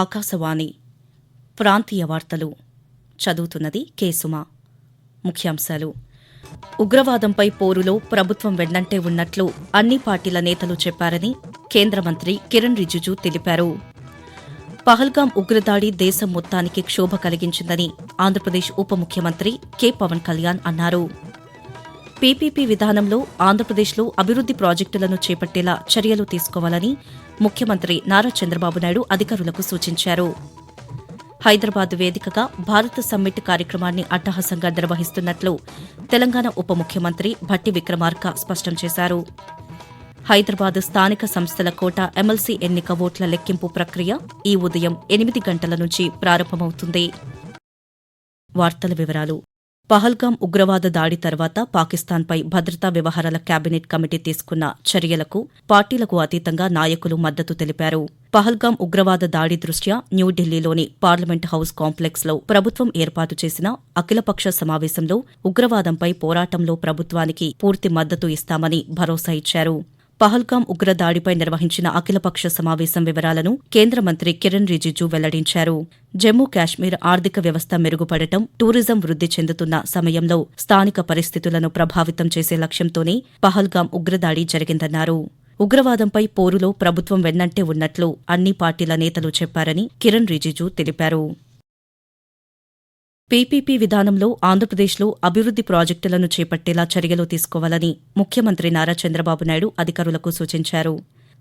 ఆకాశవాణి ప్రాంతీయ వార్తలు చదువుతున్నది కేసుమ ముఖ్యాంశాలు. ఉగ్రవాదంపై పోరులో ప్రభుత్వం వెన్నంటే ఉన్నట్లు అన్ని పార్టీల నేతలు చెప్పారని కేంద్ర మంత్రి కిరణ్ రిజిజు తెలిపారు. పహల్గాం ఉగ్రదాడి దేశం మొత్తానికి క్షోభ కలిగించిందని ఆంధ్రప్రదేశ్ ఉప ముఖ్యమంత్రి కె పవన్ కళ్యాణ్ అన్నారు. పీపీపీ విధానంలో ఆంధ్రప్రదేశ్లో అభివృద్ది ప్రాజెక్టులను చేపట్టేలా చర్యలు తీసుకోవాలని ముఖ్యమంత్రి నారా చంద్రబాబు నాయుడు అధికారులకు సూచించారు. హైదరాబాద్ వేదికగా భారత్ సమ్మిట్ కార్యక్రమాన్ని అట్టహాసంగా నిర్వహిస్తున్నట్లు తెలంగాణ ఉప ముఖ్యమంత్రి భట్టి విక్రమార్క స్పష్టం చేశారు. హైదరాబాద్ స్థానిక సంస్థల కోట ఎమ్మెల్సీ ఎన్నిక ఓట్ల లెక్కింపు ప్రక్రియ ఈ ఉదయం ఎనిమిది గంటల నుంచి ప్రారంభమవుతుంది. వార్తల వివరాలు పహల్గాం ఉగ్రవాద దాడి తర్వాత పాకిస్తాన్పై భద్రతా వ్యవహారాల కేబినెట్ కమిటీ తీసుకున్న చర్యలకు పార్టీలకు అతీతంగా నాయకులు మద్దతు తెలిపారు. పహల్గాం ఉగ్రవాద దాడి దృష్ట్యా న్యూఢిల్లీలోని పార్లమెంట్ హౌస్ కాంప్లెక్స్లో ప్రభుత్వం ఏర్పాటు చేసిన అఖిలపక్ష సమావేశంలో ఉగ్రవాదంపై పోరాటంలో ప్రభుత్వానికి పూర్తి మద్దతు ఇస్తామని భరోసా ఇచ్చారు. పహల్గాం ఉగ్రదాడిపై నిర్వహించిన అఖిలపక్ష సమావేశం వివరాలను కేంద్ర మంత్రి కిరణ్ రిజిజు వెల్లడించారు. జమ్మూ కాశ్మీర్ ఆర్థిక వ్యవస్థ మెరుగుపడటం టూరిజం వృద్ధి చెందుతున్న సమయంలో స్థానిక పరిస్థితులను ప్రభావితం చేసే లక్ష్యంతోనే పహల్గాం ఉగ్రదాడి జరిగిందన్నారు. ఉగ్రవాదంపై పోరులో ప్రభుత్వం వెన్నంటే ఉన్నట్లు అన్ని పార్టీల నేతలు చెప్పారని కిరణ్ రిజిజు తెలిపారు. పీపీపీ విధానంలో ఆంధ్రప్రదేశ్లో అభివృద్ది ప్రాజెక్టులను చేపట్టేలా చర్యలు తీసుకోవాలని ముఖ్యమంత్రి నారా చంద్రబాబు నాయుడు అధికారులకు సూచించారు.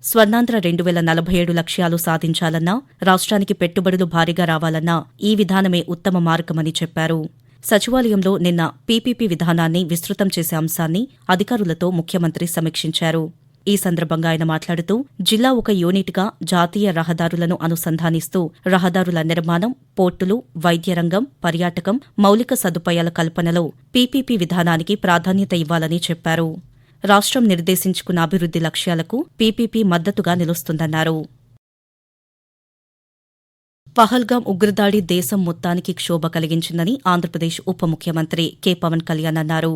స్వర్ణాంధ్ర రెండు వేల నలభై ఏడు లక్ష్యాలు సాధించాలన్నా రాష్ట్రానికి పెట్టుబడులు భారీగా రావాలన్నా ఈ విధానమే ఉత్తమ మార్గమని చెప్పారు. సచివాలయంలో నిన్న పీపీపీ విధానాన్ని విస్తృతం చేసే అంశాన్ని అధికారులతో ముఖ్యమంత్రి సమీక్షించారు. ఈ సందర్భంగా ఆయన మాట్లాడుతూ జిల్లా ఒక యూనిట్గా జాతీయ రహదారులను అనుసంధానిస్తూ రహదారుల నిర్మాణం పోర్టులు వైద్య రంగం పర్యాటకం మౌలిక సదుపాయాల కల్పనలో పీపీపీ విధానానికి ప్రాధాన్యత ఇవ్వాలని చెప్పారు. రాష్ట్రం నిర్దేశించుకున్న అభివృద్ది లక్ష్యాలకు పీపీపీ మద్దతుగా నిలుస్తుందన్నారు. పహల్గాం ఉగ్రదాడి దేశం మొత్తానికి క్షోభ కలిగించిందని ఆంధ్రప్రదేశ్ ఉప ముఖ్యమంత్రి కె పవన్ కళ్యాణ్ అన్నారు.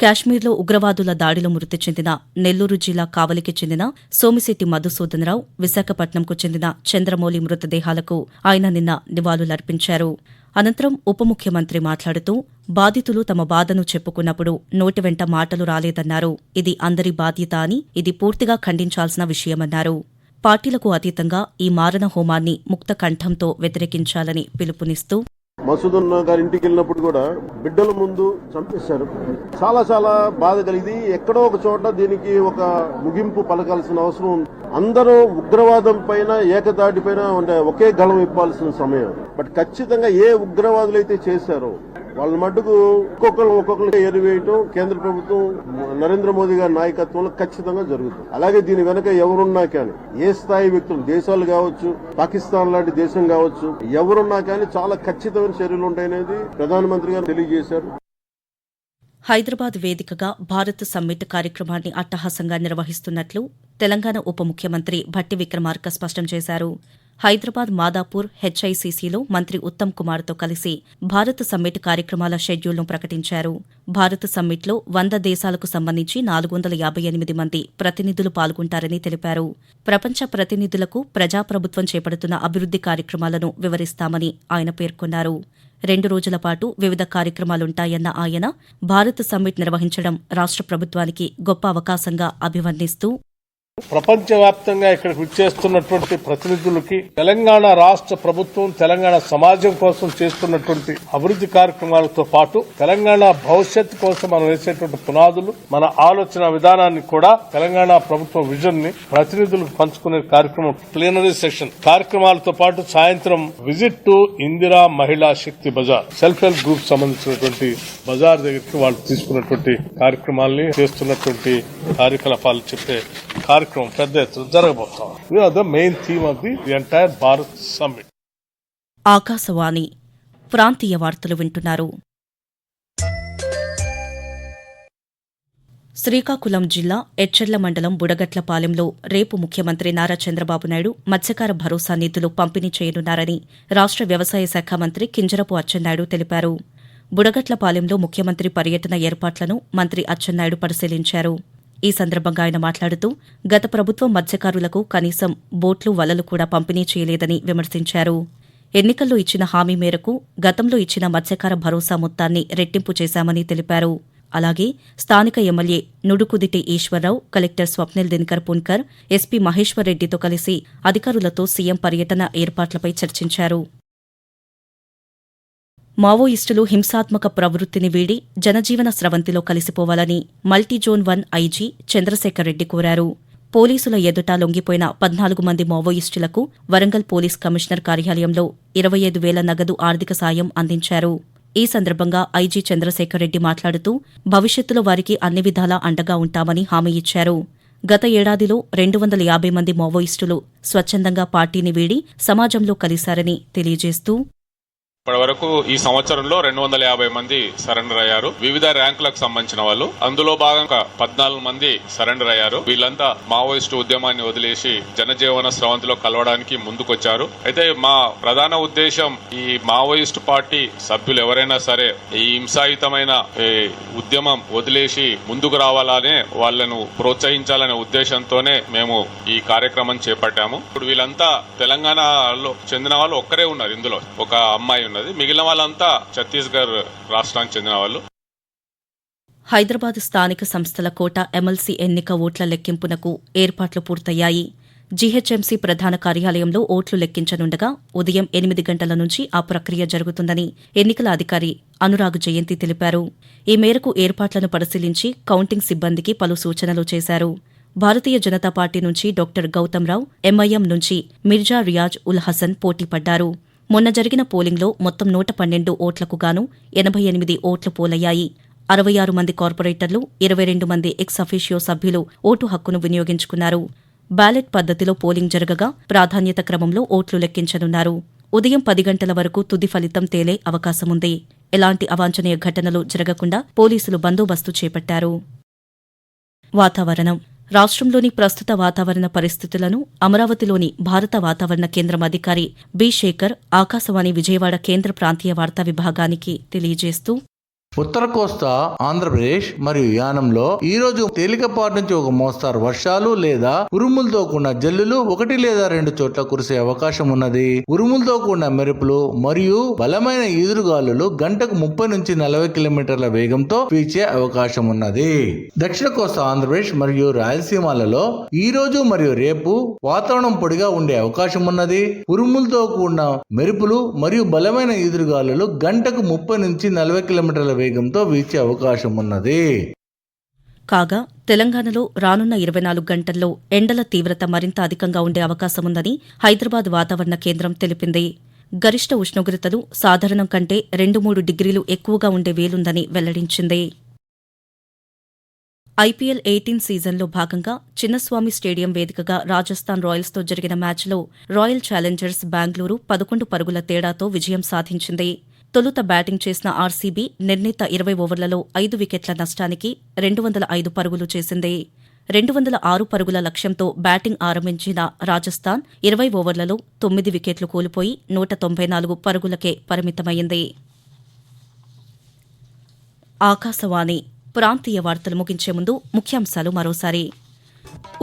కాశ్మీర్లో ఉగ్రవాదుల దాడిలో మృతి చెందిన నెల్లూరు జిల్లా కావలికి చెందిన సోమిశెట్టి మధుసూదనరావు విశాఖపట్నంకు చెందిన చంద్రమౌళి మృతదేహాలకు ఆయన నిన్న నివాళులర్పించారు. అనంతరం ఉప ముఖ్యమంత్రి మాట్లాడుతూ బాధితులు తమ బాధను చెప్పుకున్నప్పుడు నోటి వెంట మాటలు రాలేదన్నారు. ఇది అందరి బాధ్యత అని ఇది పూర్తిగా ఖండించాల్సిన విషయమన్నారు. పార్టీలకు అతీతంగా ఈ మారణ హోమాన్ని ముక్త కంఠంతో వ్యతిరేకించాలని పిలుపునిస్తూ మసూదున్న గారి ఇంటికి వెళ్ళినప్పుడు కూడా బిడ్డల ముందు చంపేశారు. చాలా చాలా బాధ కలిగింది. ఎక్కడో ఒక చోట దీనికి ఒక ముగింపు పలకాల్సిన అవసరం ఉంది. అందరూ ఉగ్రవాదం పైన ఏకదాటి పైన ఒకే గళం ఇప్పాల్సిన సమయం. బట్ ఖచ్చితంగా ఏ ఉగ్రవాదులు అయితే చేశారో వాళ్ళ మటుకు ఒక్కొక్కరు ఒక్కొక్కరికి ఎరువేయటం కేంద్ర ప్రభుత్వం నరేంద్ర మోదీ గారి నాయకత్వంలో ఖచ్చితంగా జరుగుతుంది. అలాగే దీని వెనక ఎవరున్నా కానీ ఏ స్థాయి వ్యక్తులు దేశాలు కావచ్చు పాకిస్తాన్ లాంటి దేశం కావచ్చు ఎవరున్నా కానీ చాలా ఖచ్చితమైన చర్యలు ఉంటాయనేది ప్రధానమంత్రి గారు తెలియజేశారు. హైదరాబాద్ వేదికగా భారత్ సమ్మిట్ కార్యక్రమాన్ని అట్టహాసంగా నిర్వహిస్తున్నట్లు తెలంగాణ ఉప ముఖ్యమంత్రి భట్టి విక్రమార్క స్పష్టం చేశారు. హైదరాబాద్ మాదాపూర్ హెచ్ఐసిసిలో మంత్రి ఉత్తమ్ కుమార్తో కలిసి భారత్ సమ్మిట్ కార్యక్రమాల షెడ్యూల్ను ప్రకటించారు. భారత్ సమ్మిట్లో వంద దేశాలకు సంబంధించి నాలుగు వందల యాభై ఎనిమిది మంది ప్రతినిధులు పాల్గొంటారని తెలిపారు. ప్రపంచ ప్రతినిధులకు ప్రజాప్రభుత్వం చేపడుతున్న అభివృద్ది కార్యక్రమాలను వివరిస్తామని ఆయన పేర్కొన్నారు. రెండు రోజుల పాటు వివిధ కార్యక్రమాలుంటాయన్న ఆయన భారత్ సమ్మిట్ నిర్వహించడం రాష్ట్ర ప్రభుత్వానికి గొప్ప అవకాశంగా అభివర్ణిస్తూ ప్రపంచవ్యాప్తంగా ఇక్కడికి చేస్తున్నటువంటి ప్రతినిధులకి తెలంగాణ రాష్ట్ర ప్రభుత్వం తెలంగాణ సమాజం కోసం చేస్తున్నటువంటి అభివృద్ధి కార్యక్రమాలతో పాటు తెలంగాణ భవిష్యత్తు కోసం మనం వేసేటువంటి పునాదులు మన ఆలోచన విధానాన్ని కూడా తెలంగాణ ప్రభుత్వం విజన్ని ప్రతినిధులకు పంచుకునే కార్యక్రమం ప్లీనరీ సెషన్ కార్యక్రమాలతో పాటు సాయంత్రం visit to Indira Mahila Shakti Bazar self help group సంబంధించినటువంటి బజార్ దగ్గరికి వాళ్ళు తీసుకున్నటువంటి కార్యక్రమాల్ని చేస్తున్నటువంటి కార్యకలాపాలు చెప్పే కార్యక్రమం పెద్ద ఎత్తున జరగబోతాం ఇది the main theme of the entire Bharat summit Akashvani ప్రాంతీయ వార్తలు వింటున్నారు. శ్రీకాకుళం జిల్లా ఎచ్చెర్ల మండలం బుడగట్లపాలెంలో రేపు ముఖ్యమంత్రి నారా చంద్రబాబు నాయుడు మత్స్యకార భరోసా నిధులు పంపిణీ చేయనున్నారని రాష్ట్ర వ్యవసాయ శాఖ మంత్రి కింజరపు అచ్చెన్నాయుడు తెలిపారు. బుడగట్లపాలెంలో ముఖ్యమంత్రి పర్యటన ఏర్పాట్లను మంత్రి అచ్చెన్నాయుడు పరిశీలించారు. ఈ సందర్భంగా ఆయన మాట్లాడుతూ గత ప్రభుత్వం మత్స్యకారులకు కనీసం బోట్లు వలలు కూడా పంపిణీ చేయలేదని విమర్శించారు. ఎన్నికల్లో ఇచ్చిన హామీ మేరకు గతంలో ఇచ్చిన మత్స్యకార భరోసా మొత్తాన్ని రెట్టింపు చేశామని తెలిపారు. అలాగే స్థానిక MLA Nudukuditi Eswararao collector Swapnil Dinakar Pundkar SP Maheshwar రెడ్డితో కలిసి అధికారులతో సీఎం పర్యటన ఏర్పాట్లపై చర్చించారు. మావోయిస్టులు హింసాత్మక ప్రవృత్తిని వీడి జనజీవన స్రవంతిలో కలిసిపోవాలని multi zone one IG Chandrasekhar Reddy కోరారు. పోలీసుల ఎదుట లొంగిపోయిన పద్నాలుగు మంది మావోయిస్టులకు వరంగల్ పోలీస్ కమిషనర్ కార్యాలయంలో ఇరవై ఐదు వేల నగదు ఆర్థిక సాయం అందించారు. ఈ సందర్భంగా ఐజీ చంద్రశేఖర్ రెడ్డి మాట్లాడుతూ భవిష్యత్తులో వారికి అన్ని విధాలా అండగా ఉంటామని హామీ ఇచ్చారు. గత ఏడాదిలో రెండు వందల యాభై మంది మావోయిస్టులు స్వచ్ఛందంగా పార్టీని వీడి సమాజంలో కలిశారని తెలియజేస్తూ ఇప్పటి వరకు ఈ సంవత్సరంలో రెండు వందల యాభై మంది సరెండర్ అయ్యారు. వివిధ ర్యాంకులకు సంబంధించిన వాళ్ళు. అందులో భాగంగా పద్నాలుగు మంది సరెండర్ అయ్యారు. వీళ్ళంతా మావోయిస్టు ఉద్యమాన్ని వదిలేసి జనజీవన స్రవంతిలో కలవడానికి ముందుకొచ్చారు. అయితే మా ప్రధాన ఉద్దేశం ఈ మావోయిస్టు పార్టీ సభ్యులు ఎవరైనా సరే ఈ హింసాయుతమైన ఉద్యమం వదిలేసి ముందుకు రావాలనే వాళ్ళను ప్రోత్సహించాలనే ఉద్దేశంతోనే మేము ఈ కార్యక్రమం చేపట్టాము. ఇప్పుడు వీళ్ళంతా తెలంగాణలో చెందిన వాళ్ళు ఒక్కరే ఉన్నారు ఇందులో. ఒక అమ్మాయి ఉన్నది. మిగిలిన వాళ్ళంతా ఛత్తీస్గఢ్ రాష్ట్రానికి చెందిన వాళ్ళు. హైదరాబాద్ స్థానిక సంస్థల కోట ఎమ్మెల్సీ ఎన్నిక ఓట్ల లెక్కింపునకు ఏర్పాట్లు పూర్తయ్యాయి. జీహెచ్ఎంసీ ప్రధాన కార్యాలయంలో ఓట్లు లెక్కించనుండగా ఉదయం ఎనిమిది గంటల నుంచి ఆ ప్రక్రియ జరుగుతుందని ఎన్నికల అధికారి అనురాగ్ జయంతి తెలిపారు. ఈ మేరకు ఏర్పాట్లను పరిశీలించి కౌంటింగ్ సిబ్బందికి పలు సూచనలు చేశారు. భారతీయ జనతా పార్టీ నుంచి డాక్టర్ గౌతమ్రావు ఎంఐఎం నుంచి మిర్జా రియాజ్ ఉల్ హసన్ పోటీపడ్డారు. మొన్న జరిగిన పోలింగ్లో మొత్తం నూట పన్నెండు ఓట్లకు గాను ఎనభై ఎనిమిది ఓట్లు పోలయ్యాయి. అరవై ఆరు మంది కార్పొరేటర్లు ఇరవై రెండు మంది ఎక్స్ అఫీషియో సభ్యులు ఓటు హక్కును వినియోగించుకున్నారు. బ్యాలెట్ పద్దతిలో పోలింగ్ జరగగా ప్రాధాన్యత క్రమంలో ఓట్లు లెక్కించనున్నారు. ఉదయం పది గంటల వరకు తుది ఫలితం తేలే అవకాశముంది. ఎలాంటి అవాంఛనీయ ఘటనలు జరగకుండా పోలీసులు బందోబస్తు చేపట్టారు. వాతావరణం రాష్ట్రంలోని ప్రస్తుత వాతావరణ పరిస్థితులను అమరావతిలోని భారత వాతావరణ కేంద్రం అధికారి బి శేఖర్ ఆకాశవాణి విజయవాడ కేంద్ర ప్రాంతీయ వార్తా విభాగానికి తెలియజేస్తూ ఉత్తర కోస్తా ఆంధ్రప్రదేశ్ మరియు యానంలో ఈ రోజు తేలికపాటి నుంచి ఒక మోస్తారు వర్షాలు లేదా ఉరుములతో కూడిన జల్లులు ఒకటి లేదా రెండు చోట్ల కురిసే అవకాశం ఉన్నది. ఉరుములతో కూడిన మెరుపులు మరియు బలమైన ఈదురుగాలులు గంటకు ముప్పై నుంచి నలభై కిలోమీటర్ల వేగంతో వీచే అవకాశం ఉన్నది. దక్షిణ కోస్తా ఆంధ్రప్రదేశ్ మరియు రాయలసీమలలో ఈ రోజు మరియు రేపు వాతావరణం పొడిగా ఉండే అవకాశం ఉన్నది. ఉరుములతో కూడిన మెరుపులు మరియు బలమైన ఈదురుగాలులు గంటకు ముప్పై నుంచి నలభై కిలోమీటర్ల వేగంతో వీచే అవకాశం ఉన్నది. కాగా తెలంగాణలో రానున్న ఇరవై నాలుగు గంటల్లో ఎండల తీవ్రత మరింత అధికంగా ఉండే అవకాశముందని హైదరాబాద్ వాతావరణ కేంద్రం తెలిపింది. గరిష్ట ఉష్ణోగ్రతలు సాధారణం కంటే రెండు మూడు డిగ్రీలు ఎక్కువగా ఉండే వీలుందని వెల్లడించింది. ఐపీఎల్ ఎయిటీన్ సీజన్లో భాగంగా చిన్నస్వామి స్టేడియం వేదికగా రాజస్థాన్ రాయల్స్తో జరిగిన మ్యాచ్లో రాయల్ ఛాలెంజర్స్ బెంగళూరు పదకొండు పరుగుల తేడాతో విజయం సాధించింది. తొలుత బ్యాటింగ్ చేసిన ఆర్సీబీ నిర్ణీత ఇరవై ఓవర్లలో ఐదు వికెట్ల నష్టానికి రెండు వందల ఐదు పరుగులు చేసింది. రెండు వందల ఆరు పరుగుల లక్ష్యంతో బ్యాటింగ్ ఆరంభించిన రాజస్థాన్ ఇరవై ఓవర్లలో తొమ్మిది వికెట్లు కోల్పోయి నూట తొంభై నాలుగు పరుగులకే పరిమితమైంది. ఆకాశవాణి ప్రాంతీయ వార్తలు ముగించే ముందు ముఖ్యాంశాలు మరోసారి.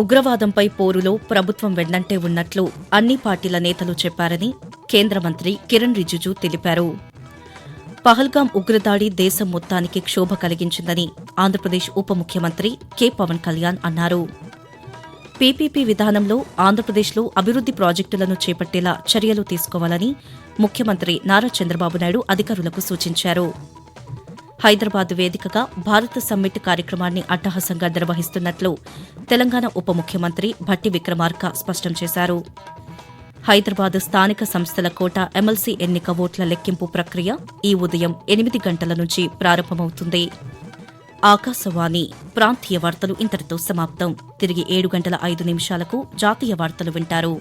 ఉగ్రవాదంపై పోరులో ప్రభుత్వం వెన్నంటే ఉన్నట్లు అన్ని పార్టీల నేతలు చెప్పారని కేంద్ర మంత్రి కిరణ్ రిజిజు తెలిపారు. పహల్గాం ఉగ్రదాడి దేశం మొత్తానికి క్షోభ కలిగించిందని ఆంధ్రప్రదేశ్ ఉప ముఖ్యమంత్రి కె పవన్ కళ్యాణ్ అన్నారు. పీపీపీ విధానంలో ఆంధ్రప్రదేశ్లో అభివృద్ది ప్రాజెక్టులను చేపట్టేలా చర్యలు తీసుకోవాలని ముఖ్యమంత్రి నారా చంద్రబాబు నాయుడు అధికారులకు సూచించారు. హైదరాబాద్ వేదికగా భారత సమ్మిట్ కార్యక్రమాన్ని అట్టహాసంగా నిర్వహిస్తున్నట్లు తెలంగాణ ఉప ముఖ్యమంత్రి భట్టి విక్రమార్క స్పష్టం చేశారు. హైదరాబాద్ స్థానిక సంస్థల కోట ఎమ్మెల్సీ ఎన్నిక ఓట్ల లెక్కింపు ప్రక్రియ ఈ ఉదయం ఎనిమిది గంటల నుంచి ప్రారంభమవుతుంది. ఆకాశవాణి ప్రాంతీయ వార్తలు ఇంతటితో సమాప్తం. తిరిగి ఏడు గంటల ఐదు నిమిషాలకు జాతీయ వార్తలు వింటారు.